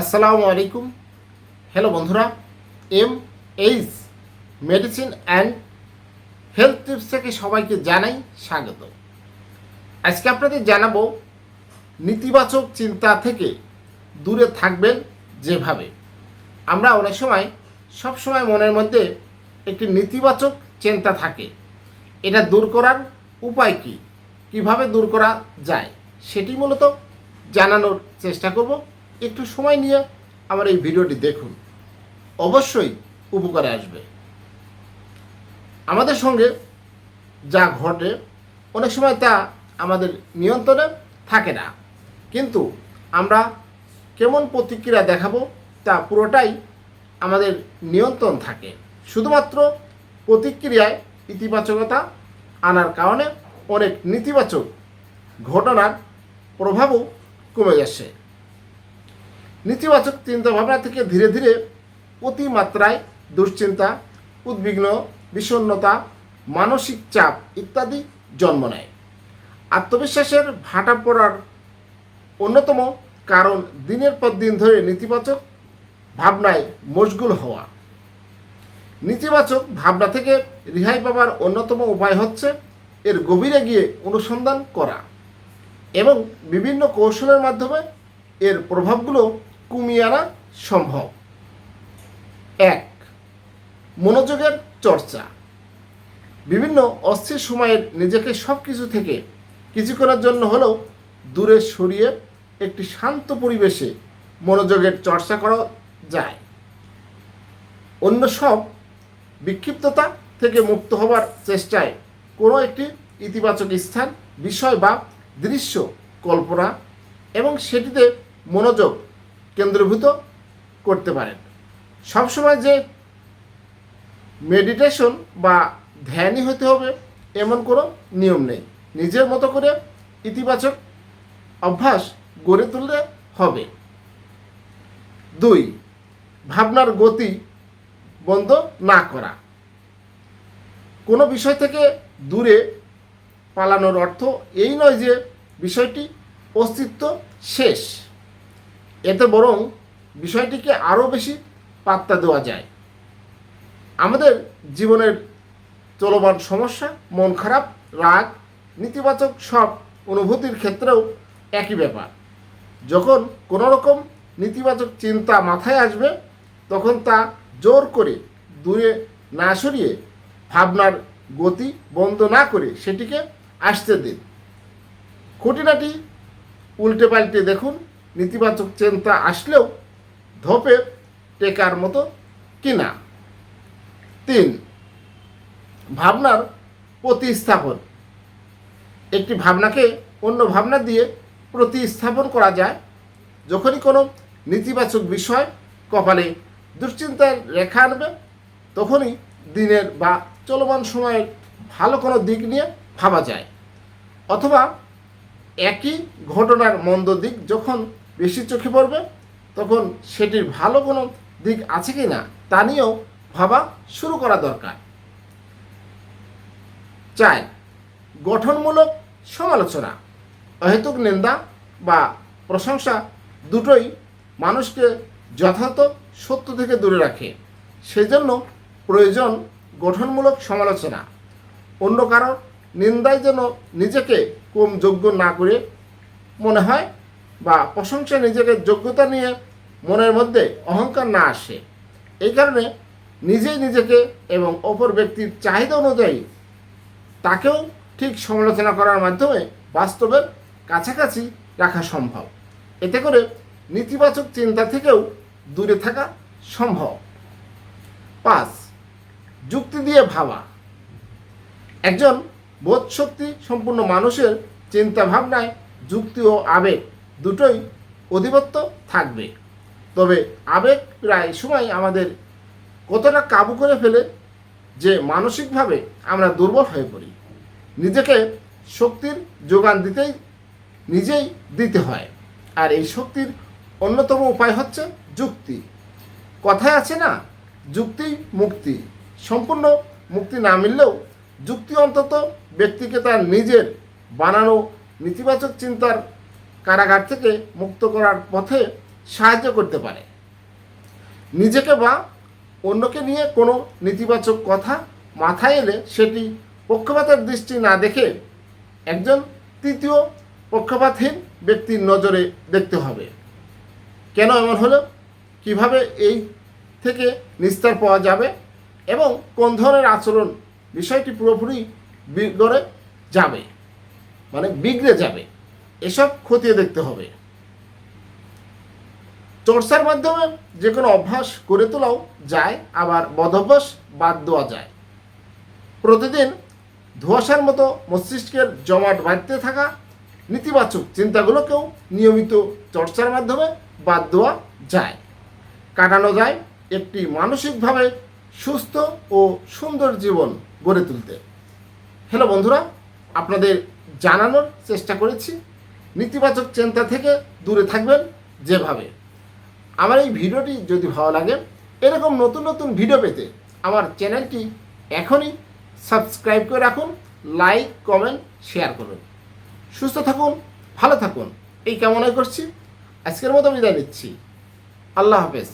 আসসালামু আলাইকুম। হ্যালো বন্ধুরা M H medicine and health tips থেকে সবাইকে জানাই স্বাগত। আজকে আপনাদের জানাব, নেতিবাচক চিন্তা থেকে দূরে থাকবেন যেভাবে। আমরা অনেক সময়, সব সময় মনের মধ্যে একটি নেতিবাচক চিন্তা থাকে। এটা দূর করার উপায় কি? কীভাবে দূর করা যায়? সেটি মূলত জানানোর চেষ্টা করব। একটু সময় নিয়ে আমার এই ভিডিওটি দেখুন। অবশ্যই উপকারে আসবে। আমাদের সঙ্গে যা ঘটে, অনেক সময় তা আমাদের নিয়ন্ত্রণে থাকে না। কিন্তু আমরা কেমন প্রতিক্রিয়া দেখাবো তা পুরোটাই আমাদের নিয়ন্ত্রণ থাকে। শুধুমাত্র প্রতিক্রিয়ায় ইতিবাচকতা আনার কারণে অনেক নেতিবাচক ঘটনার প্রভাবও কমে যাচ্ছে নেতিবাচক চিন্তাভাবনা থেকে ধীরে ধীরে অতিমাত্রায় দুশ্চিন্তা, উদ্বিগ্ন, বিষণ্ণতা, মানসিক চাপ ইত্যাদি জন্ম নেয়। আত্মবিশ্বাসের ভাটা পড়ার অন্যতম কারণ দিনের পর দিন ধরে নেতিবাচক ভাবনায় মশগুল হওয়া। নেতিবাচক ভাবনা থেকে রেহাই পাবার অন্যতম উপায় হচ্ছে এর গভীরে গিয়ে অনুসন্ধান করা এবং বিভিন্ন কৌশলের মাধ্যমে এর প্রভাবগুলো কমিয়ে আনা সম্ভব। এক, মনোযোগের চর্চা। বিভিন্ন অস্থির সময়ের নিজেকে সব কিছু থেকে কিছুক্ষণের জন্য হলেও দূরে সরিয়ে একটি শান্ত পরিবেশে মনোযোগের চর্চা করা যায়। অন্য সব বিক্ষিপ্ততা থেকে মুক্ত হবার চেষ্টায় কোনো একটি ইতিবাচক স্থান, বিষয় বা দৃশ্য, কল্পনা এবং সেটিতে মনোযোগ কেন্দ্রীভূত করতে পারেন। সবসময় যে মেডিটেশন বা ধ্যানই হতে হবে, এমন কোনো নিয়ম নেই। নিজের মতো করে ইতিবাচক অভ্যাস গড়ে তুললে হবে। দুই, ভাবনার গতি বন্ধ না করা। কোনো বিষয় থেকে দূরে পালানোর অর্থ এই নয় যে বিষয়টি অস্তিত্ব শেষ। এতে বরং বিষয়টিকে আরও বেশি পাত্তা দেওয়া যায়। আমাদের জীবনের চলমান সমস্যা, মন খারাপ, রাগ, নেতিবাচক সব অনুভূতির ক্ষেত্রেও একই ব্যাপার। যখন কোনো রকম নেতিবাচক চিন্তা মাথায় আসবে, তখন তা জোর করে দূরে না সরিয়ে, ভাবনার গতি বন্ধ না করে সেটিকে আসতে দিন। খুঁটিনাটি উল্টে পাল্টে দেখুন নেতিবাচক চিন্তা আসলেও ধপে টেকার মতো কিনা? তিন, ভাবনার প্রতিস্থাপন। একটি ভাবনাকে অন্য ভাবনা দিয়ে প্রতিস্থাপন করা যায় যখনই কোনো নেতিবাচক বিষয় কপালে দুশ্চিন্তার রেখা আনবে, তখনই দিনের বা চলমান সময়ের ভালো কোনো দিক নিয়ে ভাবা যায়। অথবা একই ঘটনার মন্দ দিক যখন বেশি চোখে পড়বে, তখন সেটির ভালো কোনো দিক আছে কি না, তা নিয়েও ভাবা শুরু করা দরকার। চাই গঠনমূলক সমালোচনা, অহেতুক নিন্দা বা প্রশংসা দুটোই মানুষকে যথাযথ সত্য থেকে দূরে রাখে। সেজন্য প্রয়োজন গঠনমূলক সমালোচনা। অন্য কারও নিন্দায় যেন নিজেকে কম যোগ্য না করে মনে হয় বা প্রশংসা নিজেকে যোগ্যতা নিয়ে মনের মধ্যে অহংকার না আসে। এই কারণে নিজেই নিজেকে এবং অপর ব্যক্তির চাহিদা অনুযায়ী তাকেও ঠিক সমালোচনা করার মাধ্যমে বাস্তবের কাছাকাছি রাখা সম্ভব। এতে করে নেতিবাচক চিন্তা থেকেও দূরে থাকা সম্ভব। পাঁচ, যুক্তি দিয়ে ভাবা। একজন বোধশক্তি সম্পূর্ণ মানুষের চিন্তা ভাবনায় যুক্তি ও আবেগ দুটোই অধিপত্য থাকবে। তবে আবেগ প্রায় সময় আমাদের কতটা কাবু করে ফেলে যে মানসিকভাবে আমরা দুর্বল হয়ে পড়ি। নিজেকে শক্তির যোগান দিতেই, নিজেই দিতে হয়। আর এই শক্তির অন্যতম উপায় হচ্ছে যুক্তি। কথায় আছে না, যুক্তি মুক্তি। সম্পূর্ণ মুক্তি না মিললেও যুক্তি অন্তত ব্যক্তিকে তার নিজের বানানো নেতিবাচক চিন্তার কারাগার থেকে মুক্ত করার পথে সাহায্য করতে পারে। নিজেকে বা অন্যকে নিয়ে কোনো নেতিবাচক কথা মাথায় এলে সেটি পক্ষপাতের দৃষ্টি না দেখে একজন তৃতীয় পক্ষপাতহীন ব্যক্তির নজরে দেখতে হবে। কেন এমন হলো? কীভাবে এই থেকে নিস্তার পাওয়া যাবে? এবং কোন ধরনের আচরণ বিষয়টি পুরোপুরি বিগড়ে যাবে? মানে বিগড়ে যাবে। এসব খতিয়ে দেখতে হবে। চর্চার মাধ্যমে যে কোনো অভ্যাস গড়ে তোলাও যায়, আবার বদভ্যাস বাদ দেওয়া যায়। প্রতিদিন ধোঁয়াশার মতো মস্তিষ্কের জমাট বাড়তে থাকা নেতিবাচক চিন্তাগুলোকেও নিয়মিত চর্চার মাধ্যমে বাদ দেওয়া যায়। কাটানো যায় একটি মানসিকভাবে সুস্থ ও সুন্দর জীবন গড়ে তুলতে। হ্যালো বন্ধুরা, আপনাদের জানানোর চেষ্টা করেছি নেতিবাচক চিন্তা থেকে দূরে থাকবেন যেভাবে। আমার এই ভিডিওটি যদি ভালো লাগে, এরকম নতুন নতুন ভিডিও পেতে আমার চ্যানেলটি এখনই সাবস্ক্রাইব করে রাখুন, লাইক, কমেন্ট, শেয়ার করুন। সুস্থ থাকুন, ভালো থাকুন। এই কামনাই করছি। আজকের মতো বিদায় নিচ্ছি। আল্লাহ হাফেজ।